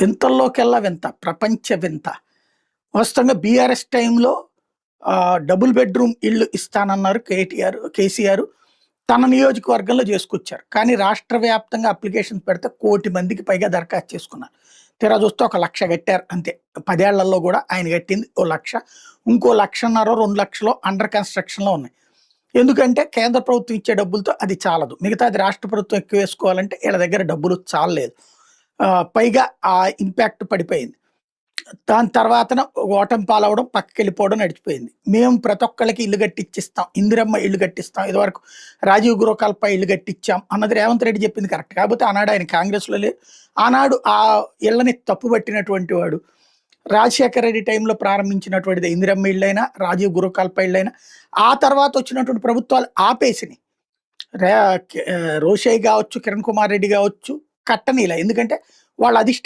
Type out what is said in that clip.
వింతల్లోకెల్లా వింత ప్రపంచ వింత. వాస్తవంగా బీఆర్ఎస్ టైంలో డబుల్ బెడ్రూమ్ ఇల్లు ఇస్తానన్నారు కేటీఆర్ కేసీఆర్. తన నియోజకవర్గంలో చేసుకొచ్చారు. కానీ రాష్ట్ర వ్యాప్తంగా అప్లికేషన్ పెడితే కోటి మందికి పైగా దరఖాస్తు చేసుకున్నారు. తీరా చూస్తే ఒక లక్ష కట్టారు అంతే. పదేళ్ళలో కూడా ఆయన కట్టింది ఓ లక్ష. ఇంకో లక్షన్నర రెండు లక్షలు అండర్ కన్స్ట్రక్షన్లో ఉన్నాయి. ఎందుకంటే కేంద్ర ప్రభుత్వం ఇచ్చే డబ్బులతో అది చాలదు. మిగతా అది రాష్ట్ర ప్రభుత్వం ఎక్కువ వేసుకోవాలంటే వీళ్ళ దగ్గర డబ్బులు చాలలేదు. పైగా ఆ ఇంపాక్ట్ పడిపోయింది. దాని తర్వాతన ఓటం పాలవడం పక్కకి వెళ్ళిపోవడం నడిచిపోయింది. మేము ప్రతి ఒక్కళ్ళకి ఇల్లు కట్టిచ్చిస్తాం. ఇందిరమ్మ ఇల్లు కట్టిస్తాం. ఇదివరకు రాజీవ్ గృహకల్ప ఇల్లు కట్టించాం అన్నది రేవంత్ రెడ్డి చెప్పింది కరెక్ట్. కాకపోతే ఆనాడు ఆయన కాంగ్రెస్లో లేదు ఆనాడు ఆ ఇళ్ళని తప్పుపట్టినటువంటి వాడు రాజశేఖర రెడ్డి టైంలో ప్రారంభించినటువంటిది ఇందిరమ్మ ఇళ్ళైనా రాజీవ్ గృహకల్ప ఇళ్ళైనా ఆ తర్వాత వచ్చినటువంటి ప్రభుత్వాలు ఆపేసినాయి. రే రోషయ్య కావచ్చు కిరణ్ కుమార్ రెడ్డి కావచ్చు కట్టనీల. ఎందుకంటే వాళ్ళ అధిష్ట